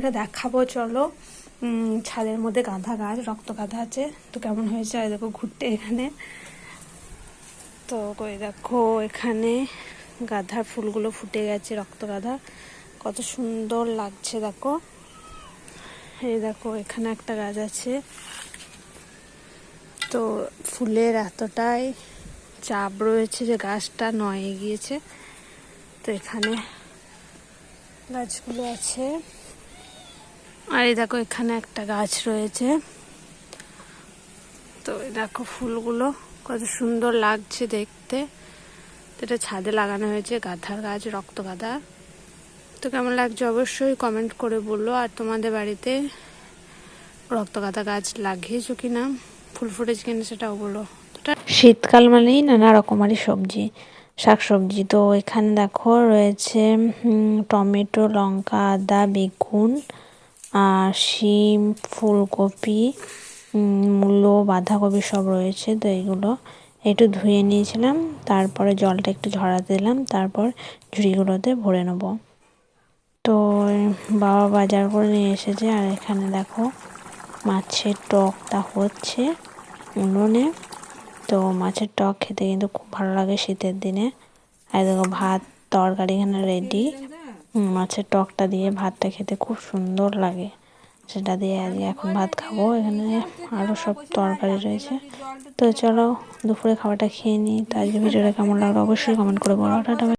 এটা দেখাবো, চলো। ছাদের মধ্যে গাঁদা গাছ, রক্ত গাঁদা আছে। তো কেমন হয়েছে? দেখো ঘুরতে এখানে। তো কই দেখো, এখানে গাঁধার ফুলগুলো ফুটে গেছে, রক্ত গাঁদা কত সুন্দর লাগছে, দেখো। এই দেখো, এখানে একটা গাছ আছে। তো ফুলের এতটাই চাপ রয়েছে যে গাছটা নয়ে গিয়েছে। তো এখানে গাছগুলো আছে। আর এই দেখো, এখানে একটা গাছ রয়েছে। তো এই দেখো ফুলগুলো, কত সুন্দর লাগছে দেখতে। এটা ছাদে লাগানো হয়েছে, গাঁধার গাছ, রক্ত গাঁদা। তো কেমন লাগছে অবশ্যই কমেন্ট করে বলল আর তোমাদের বাড়িতে রক্ত গাঁদা গাছ লাগিয়েছো কিনা? ফুল ফুটেছে কিনা সেটাও বলো। শীতকাল মানেই নানা রকমারি সবজি, শাকসবজি। তো এখানে দেখো রয়েছে টমেটো, লঙ্কা, আদা, বেগুন শিম, ফুলকপি মূলো, বাঁধাকপি সব রয়েছে, তো এগুলো একটু ধুয়ে নিয়েছিলাম, তারপরে জলটা একটু ঝরাতে দিলাম, তারপর ঝুড়িগুলোতে ভরে নেব। তো, বাবা বাজার করে নিয়ে এসেছে, আর এখানে দেখো মাছের টকটা হচ্ছে উনুনে। তো মাছের টক খেতে কিন্তু খুব ভালো লাগে শীতের দিনে। আর দেখো ভাত, তরকারি এখানে রেডি মাছের টকটা দিয়ে ভাতটা খেতে খুব সুন্দর লাগে। সেটা দিয়ে আজকে এখন ভাত খাব। এখানে আরও সব তরকারি রয়েছে। তো চলো দুপুরে খাবারটা খেয়ে নিই। তো আজকে ভিডিওটা কেমন লাগল অবশ্যই কমেন্ট করে বলো। টাটা।